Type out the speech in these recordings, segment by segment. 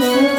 Yeah.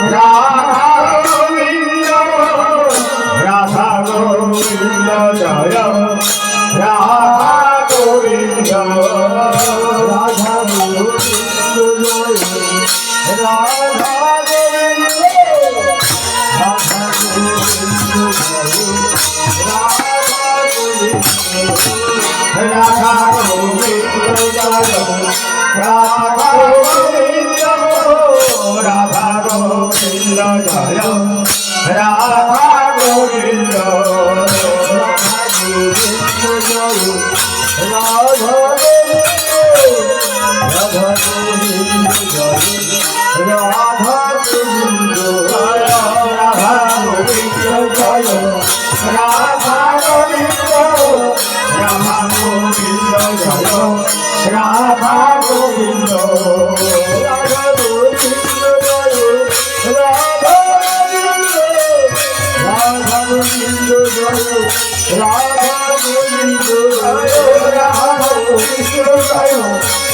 Radha Govinda Radha Govinda 사랑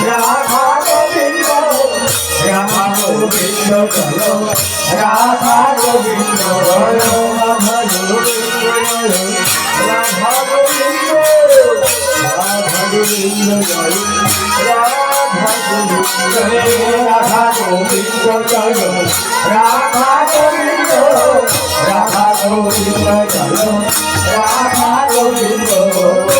Radha Govinda Radha Govinda বলো রাধা গোবিন্দ বলো Radha Govinda Radha Govinda Radha Govinda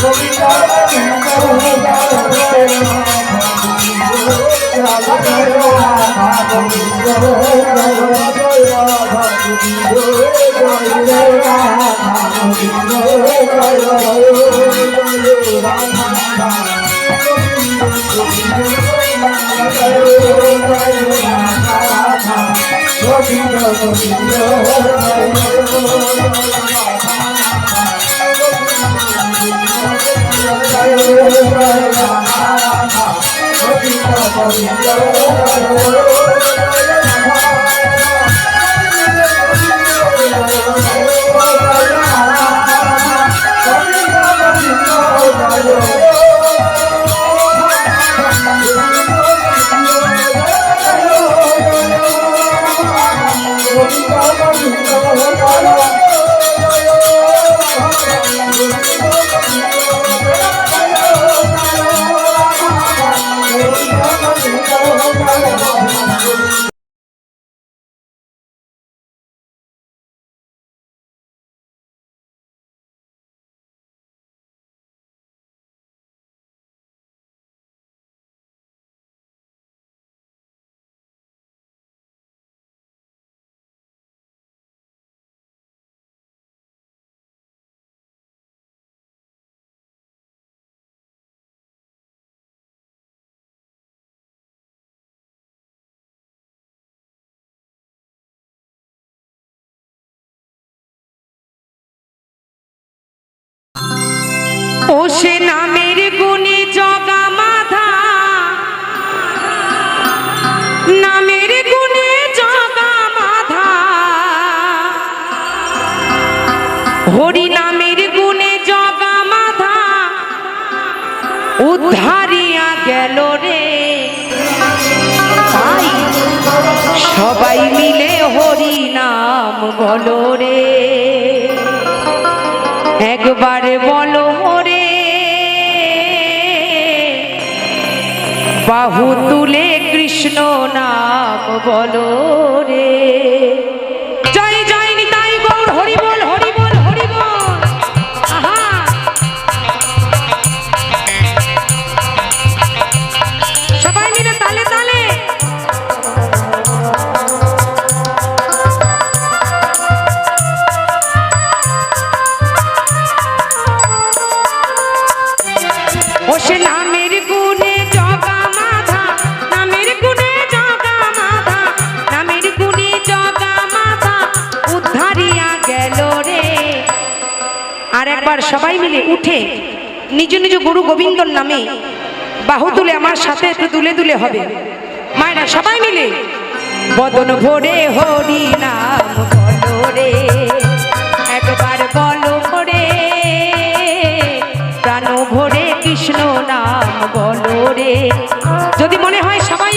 Govinda Govinda Thank you. সে নামের গুণে জগা মাধা। নামের হরি নামের গুণে মাধা। উদ্ধারিয়া রে। সবাই মিলে হরি নাম বলো রে। একবারে বলো রে বাহু তুলে কৃষ্ণ নাম বলো রে। একবার সবাই মিলে উঠে নিজ নিজ গুরু গোবিন্দর নামে বাহু তুলে আমার সাথে একটু দুলে দুলে হবে। মায়েরা সবাই মিলে। বদন ভরে হরি নাম রে একবার বলো রে প্রাণ ভরে কৃষ্ণ নাম বলো রে যদি মনে হয় সবাই